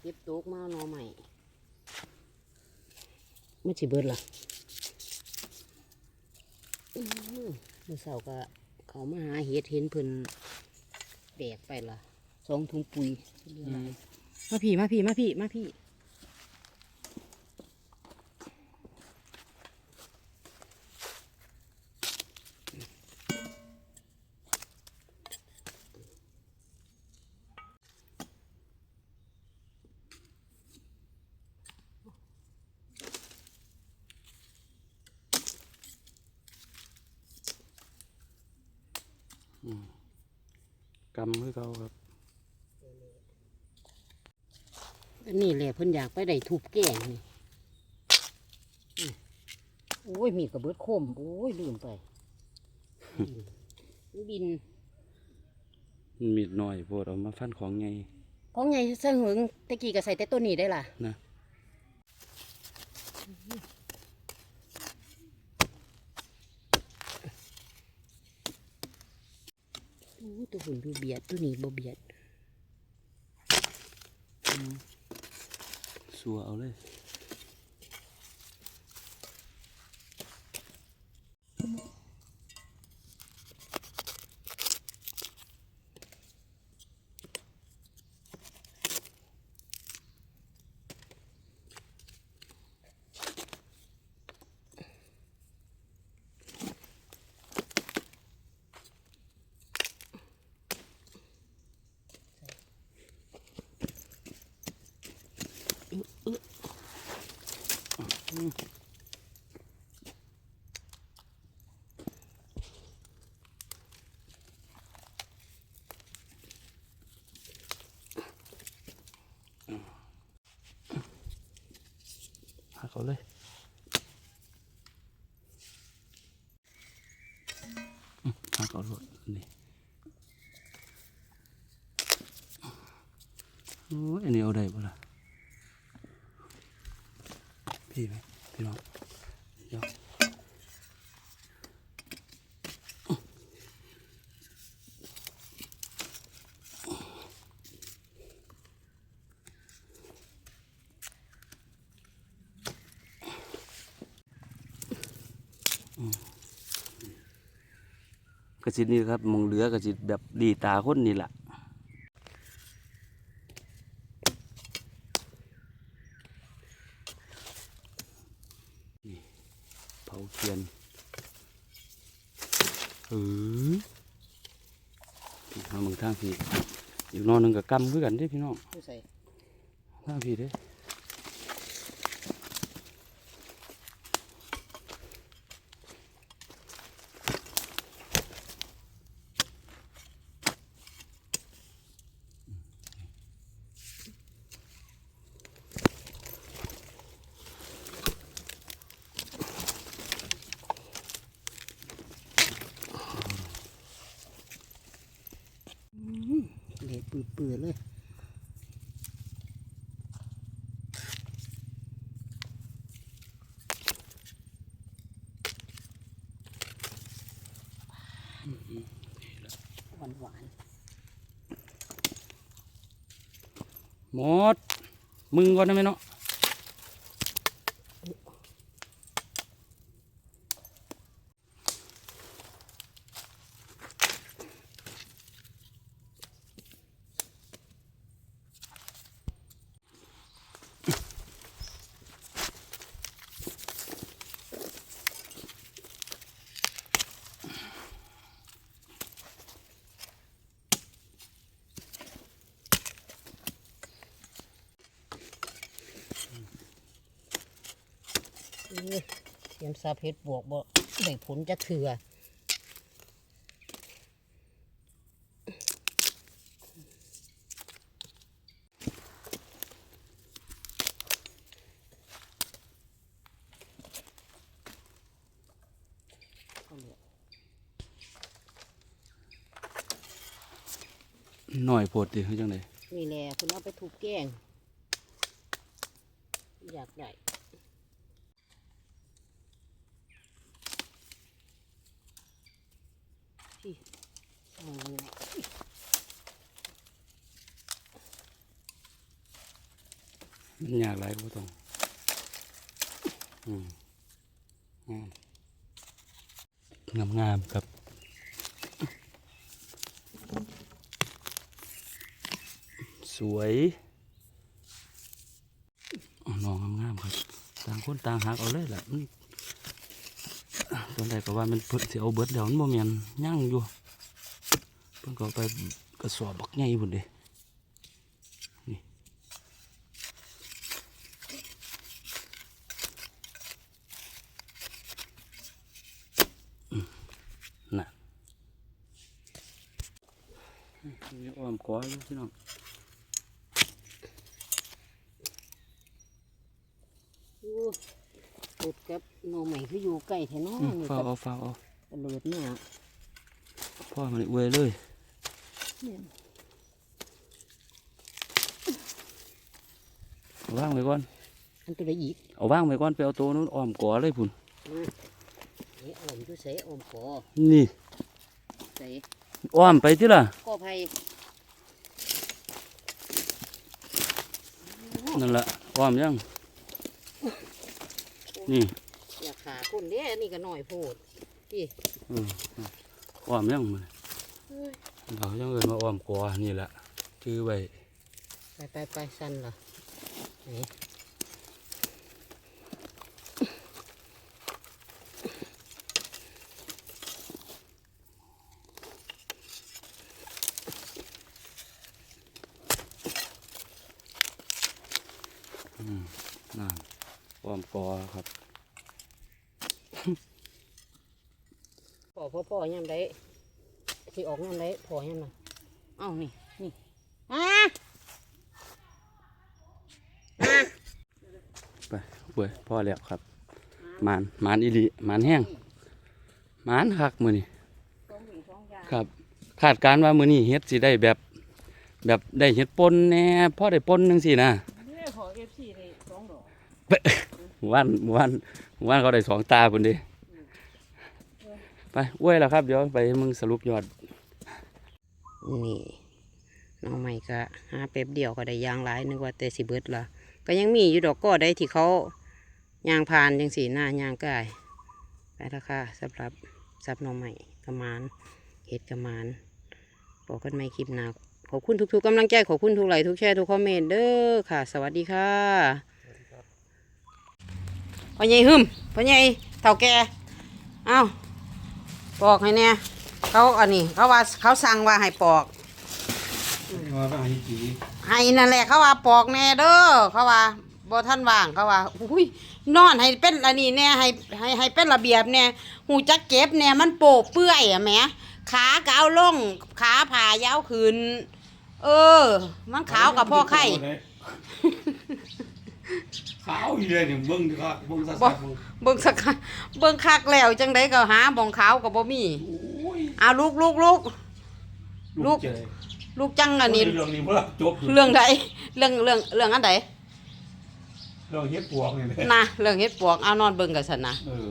เก็บตกมาหน่อใหม่ไม่สิเบิดล่ะอื้อหือมื่อเสาร์ก็เขามาหาเห็ดเห็นเพิ่นแบกไปล่ะสองถุงปุ๋ยมาพี่มาพี่มาพี่มาพี่ กำคือเขาครับ อันนี้แหละเพิ่นอยากไปได้ถูบแก่งนี่อืมโอ้ยมีกระเบิดโคมโอ้ยลืมไปอืมบินมันมีดหน่อยโพดเอามาฟันของไง ของไงเสงหึงตะกี้ก็ใส่แต่ตัวนี้ได้ล่ะนะ โอ้ย ตัวหุ่นดูเบียดตัวนี้บ่เบียดสัวเอาเลย หักเอาเลยหักเอาเลยนี่โอ้ยอันนี้เอาได้ปะล่ะ พี่ไหมพี่น้องเดี๋ยวกระสินี่ครับมองเหลือกระสิแบบดีตาคนนี่แหละ เผาเทียนเออพี่ทางมึงทางพี่อีกนอนหนึ่งกับกำคือกันเด้พี่น้องผู้ใส่ทางพี่เด้ เละปื้อๆเลย หวานหวาน หมดมึงก่อนนะแม่เนาะ เอ้ยเตรียมซาเพชรบวกบ่ได้ผลจะเถื่อเอาเลยหน่อยโพดดิคือจังไดนี่แหละคุณเอาไปถูกแกง อยากได้ มันยากหลายก็ต้องอืมงามงามๆครับสวยน้องงามๆครับ ต่างคนต่างหักเอาเลยแหละ มันตอนแรกก็ว่ามันเพิ่นสิเอาเบิดเดี๋ยวมันบ่แม่นยั่งอยู่เพิ่นก็เอาไปกระสอบบักใหญ่พุ่นเด้นี่อืมน่ะนี่อ้อมก้อยอยู่พี่น้องอู้ปุ ดกับหน่อใหม่คืออยู่ใกล้แท้เนาะอืมนี่ฟ้าก็เอาฟ้าเอาตะเลิดมาพ่อมันอวยเลยเนี่ยเอาว่างไว้ก่อนอันตัวใดอีกเอาว่างไว้ก่อนไปเอาตัวนู้นอ้อมก่อเลยพุ่นเอ้ออมอยู่ไสออมขอนี่ไสอ้อมไปที่ล่ะก็ไผนั่นละอ้อมยัง นี่อยากขาคนเด้อันนี้ก็น้อยโพดพี่เอออ้อมยังมันเอ้ยเรายังเอินมาอ้อมก่อนี่แหละชื่อไว้ไปไปไปสั่นล่ะไหนนั่ นอ้อมก่อครับพ่อพ่อพ่อยามใดสิออกยามใดพ่อยามน่ะเอ้านี่นี่อ่าอ่าไปเว้ยพ่อแล้วครับหมานหมานอีหลีหมานแห้งหมานคักมือนี่สองหญิงสองยางครับคาดการณ์ว่ามือนี้เฮ็ดสิได้แบบ แบบได้เฮ็ดปนแหน่พ่อได้ปนจังซี่นะเนี่ยขอเอฟซีได้สองดอก หมู่บ้านหมู่บ้านหมู่บ้านเขาได้สองตาพุ่นดิไปอ้วยแล้วครับ เดี๋ยวไปมึงสรุปยอด นี่น้องใหม่ก็หาเป๊บเดียวก็ได้ยางหลายนึกว่าแต่สิเบิดละก็ยังมีอยู่ดอกก็ได้ที่เขายางพานจังสีหน้ายางกายไปแล้วค่ะสำหรับซับน้องใหม่กระมานเห็ดกระมานบอกกันไม่คลิปหนาขอบคุณทุกๆกำลังใจขอบคุณทุกไลค์ทุกแชร์ทุกคอมเมนต์เด้อค่ะ สวัสดีค่ะ พ่อใหญ่หึมพ่อใหญ่เท่าแก่เอ้าปอกให้เนี่ยเขาอันนี้ เขาว่าเขาสั่งว่าให้ปอกว่าไปหาจีให้นั่นแหละเขาว่าปอกแน่เด้อเขาว่าบ่ท่านว่างเขาว่าอุ้ยนอนให้เป็นอันนี้แน่ให้ให้ให้เป็นระเบียบแน่หูจักเก็บแน่มันโปะเปื่อยอะแหมขาก็เอาลงขาผ่ายาวขึ้นเออ มันขาวกับพ่อไข่ ขาวอยู่เลยเนี่ยเบิ่งดิครับเบิ่งสับ่กๆเบิ่งเบิ่งสักเบิ่งคักแล้วจังไดก็หาบ่งขาวก็บ่มีโอ้ยเอาลูกลูกลูก ลูก เจอลูกจังอันนี้ เรื่องนี้บ่จบยู่เรื่องใดเรื่องเรื่องเรื่องอันใดเรื่องเฮ็ดปวกนี่แหละนะเรื่องเฮ็ดปวกเอานอนเบิ่งกันซั่นนะเออ